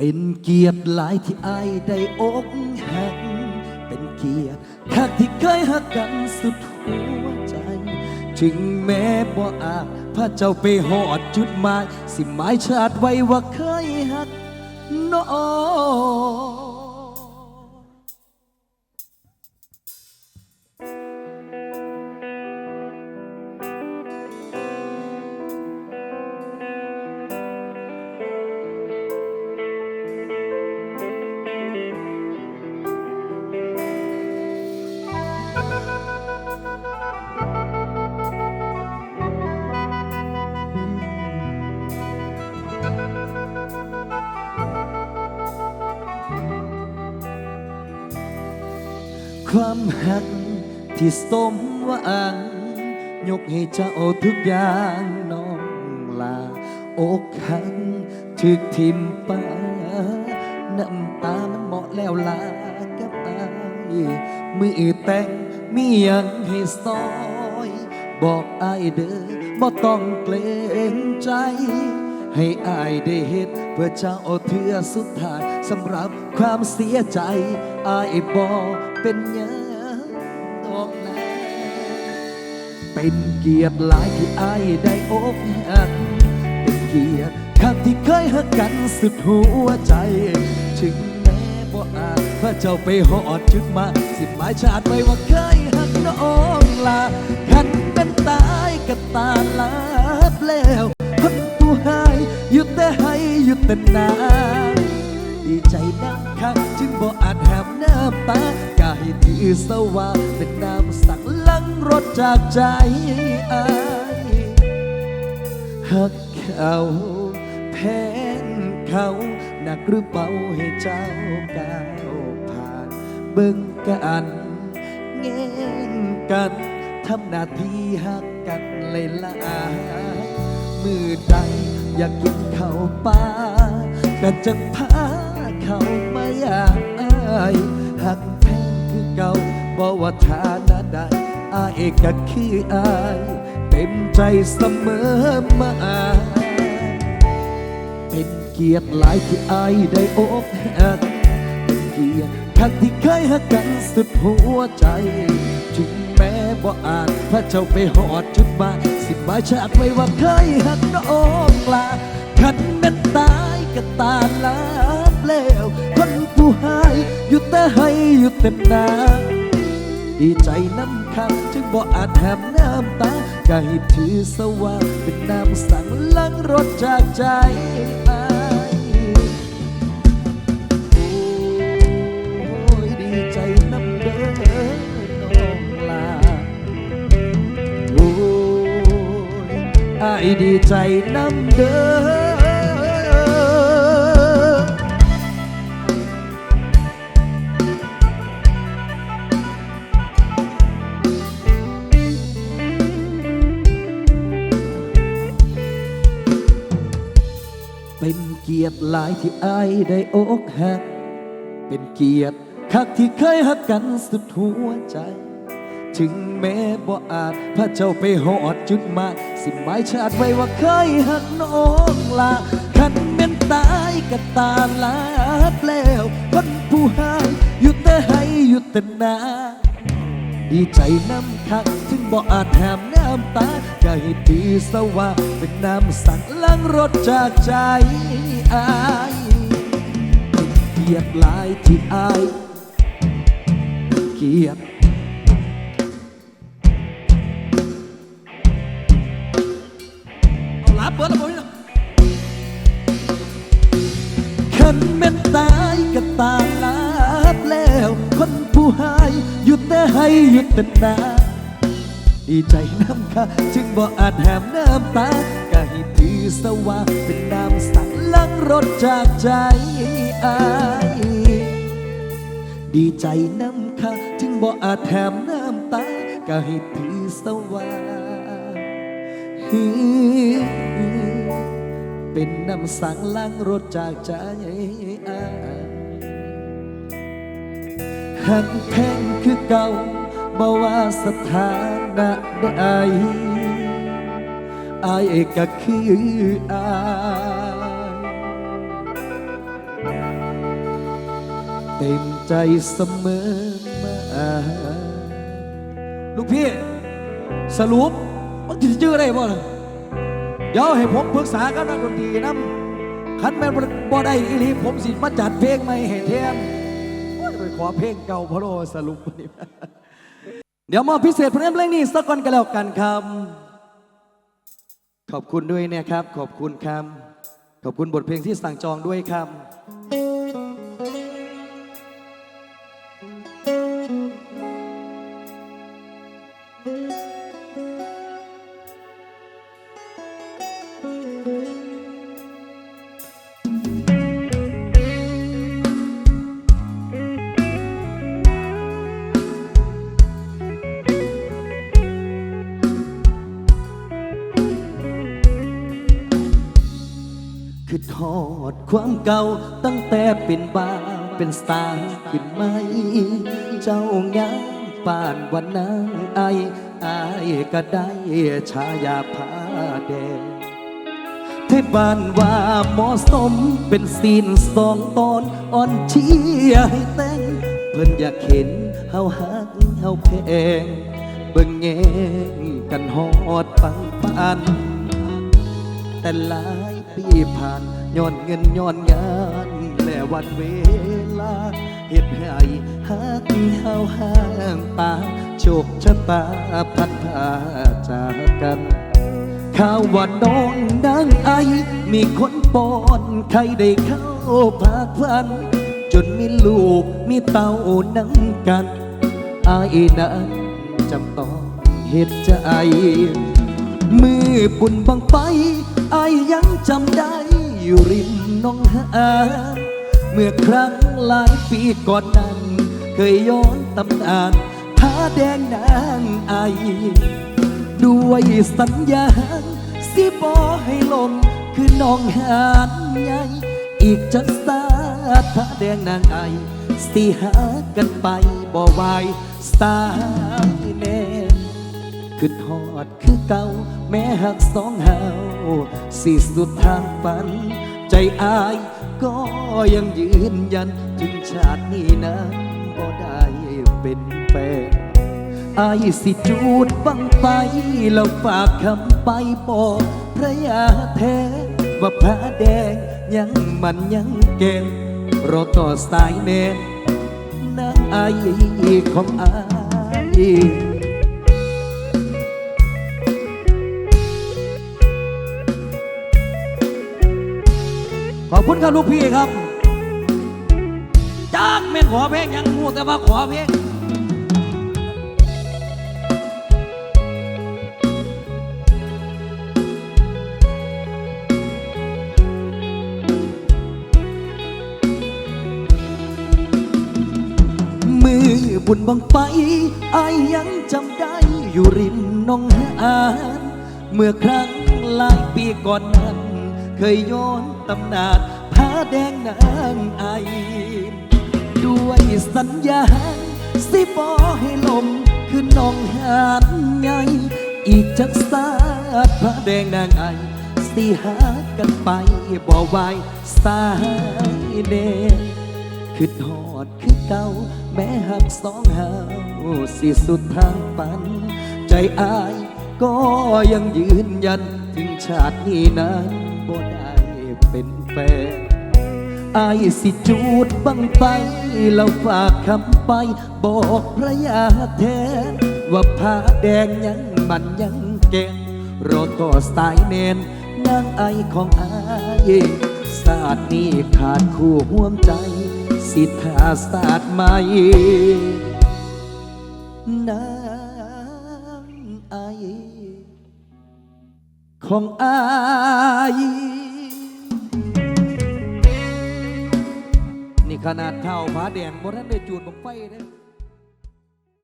เป็นเกียรติหลายที่อายได้อกหัก เป็นเกียรติคักที่เคยหักกันสุดหัวใจ ถึงแม้บ่อาจพระเจ้าไปหอดจุดหมาย สิหมายชาติไว้ว่าเคยหักน้อง ความหักที่สมหว่างยกให้เจ้าทุกอย่างน้องลา อกหักถึกทิมปาน้ำตามันเหมาะแล้วลากับอายมือแต่งมียังให้ซอย บอกอายเด้อบ่ต้องเกรงใจ ให้อายได้เห็นเพื่อเจ้าเทือสุดท้ายสำหรับความเสียใจอายบ่ เป็นหยังดอกนะเป็นเกียรติหลายที่อายได้อกหักเป็นเกียรติคักที่เคยหักกันสุดหัวใจ ถึงแม้บ่อาจพระเจ้าไปหอดจุดมา สิหมายชาติไว้ว่าเคยหักน้องลาคันเป็นตายก็ตาลาบแล้วคนผู้ให้หยุดแต่ให้หยุดแต่นาดีใจนักค่ะจึงบ่อาจแหมน้ำตา สว่าเป็นน้ำสักลังรถจากใจอายหักเขาแพ้นเขาหนักหรือเบาให้เจ้าก้าวผ่านเบิ่งกันแง่งกันทำหน้าที่หักกันเลยละมือใดอยากกินข้าวปลาก็จะพาเขามาอยากอายหัก เก่าบอกว่าฐานะใดอายก็คืออาย เต็มใจเสมอมา เป็นเกียรติหลายที่อายได้อกหักเป็นเกียรติคักที่เคยหักกันสุดหัวใจ ถึงแม้บ่อาจพระเจ้าไปหอดจุดมาสิบมาชาติไว้ว่าเคยหักน้อง อยู่แต่นาดีใจน้ำคำจึงบ่อาจแหมน้ำตาก็ให้ถือสว่างเป็นน้ำสั่งลังรถจากใจอายโอ้ยดีใจน้ำเด้อน้องลาโอ้ยอายดีใจน้ำเด้อ ยรติหลายที่อายได้อกหัก เป็นเกียรติคักที่เคยหักกันสุดหัวใจ ถึงแม้บ่อาจพระเจ้าไปหอดจุดหมายสิหมายชาติไว้ว่าเคยหักน้องลาคันเม่นตายก็ตาลาบแล้วคนผู้ให้อยู่แต่ให้อยู่แต่นาดีใจน้ำคักถึงบ่อาจแถมน้ำตา ก็ให้ดีสว่าเป็นน้ำสั่งล้างรถจากใจอายเกียรติหลายที่อายเกียรติเอาลับเบิดแล้วบ่เนี่ยขันแม่นตายก็ตาลาบแล้ว คนผู้ให้หยุดแต่ให้หยุดแต่นา ดีใจน้ำค่ะจึงบ่อาจแหมน้ำตาก็ให้ถือสว่าเป็นน้ำสั่งลังรถจากใจอายดีใจน้ำค่ะจึงบ่อาจแถมน้ำตาก็ให้ถือสว่าเป็นน้ำสั่งล้างรถจากใจอายหักแพงคือเก่า บ่ว่าสถานะใดอายก็คืออายเต็มใจเสมอมาลูกพี่สรุปมันจะชื่ออะไรบ่ล่ะเดี๋ยวให้ผมปรึกษากับนักดนตรีนำคันแม่นบ่ได้อีหลีผมสิมาจัดเพลงใหม่ให้แทนโอ้ยไปขอเพลงเก่าพะโลสรุปนนี้ เดี๋ยวมอบพิเศษเพลงเพลงนี้สักก่อนกันแล้วกันครับ ขอบคุณด้วยนะครับ ขอบคุณครับ ขอบคุณบทเพลงที่สั่งจองด้วยครับ ความเก่าตั้งแต่เป็นบ้าเป็นสตาวขึ้นไหม เจ้างามป่านวันนางไออายก็ได้ชายาผ้าแดงเทศบานว่าหมาะสมเป็นซีนสองตอนอ่อนเชียให้แต่งเพิ่นอยากเห็นเฮาฮักเฮาแพงเบิ่งแงงกันฮอดปังปานแต่ลาย ปีผ่านย้อนเงินย้อนงานและวันเวลาเหตุให้หักเฮาห่างปาโชคชะตาพัดพาจากกันข่าวว่าน้องนางไอ มีคนปอนใครได้เข้าพาพัน จนมีลูกมีเต้านังกันไอนั้นจำต้องเหตุใจมือบุญบังไป ไอยังจำได้อยู่ริมน้องหานเมื่อครั้งหลายปีก่อนนั้น เคยย้อนตำนานผ้าแดงนางไอ ด้วยสัญญาสิบอให้ลมคือน้องหานใหญ่อีกจักสาผ้าแดงนางไอ สิหากันไปบ่ไหวสายแน่ คือทอดคือเก่า แม้หักสองเฮาสิสุดทางฝัน ใจอายก็ยังยืนยัน ถึงชาตินี้นั้นบ่ได้เป็นแฟนอายสิจูดบังไปแล้วฝากคำไปบอกพระยาแท้ว่าพระแดงยังมันยังเก่งรอต่อสายเนนนางอายของอาย คุณครับลูกพี่ครับจ้างแม่นขอเพลงยังงูแต่ว่าขอเพลงมือบุญบังไปอายยังจำได้อยู่ริมน้องหานเมื่อครั้งหลายปีก่อนนั้น เคยย้อนตำนาน ผ้าแดงนางไอ ด้วยสัญญา สิบอให้ลม คือน้องหานไง อีกจักสาผ้าแดงนางไอ สิหากันไปบ่ไหวสายเน่คือทอดคือเก่า แม้หักสองเฮาสิสุดทางปัน ใจอายก็ยังยืนยันถึงชาตินี้นั้นบ่ได้เป็นแฟน อายสิจูดบังไปแล้วฝากคำไป บอกพระยาแท้ว่าผ้าแดงยังมันยังแก่งรอต่อสายเนนนางไอของอายศาสตร์นี้ขาดคู่ห่วมใจ สิทธาศาสตร์ใหม่นางไอของอาย ขนาดเท่าผาแดงบ่ทันได้จูดบังไฟเลย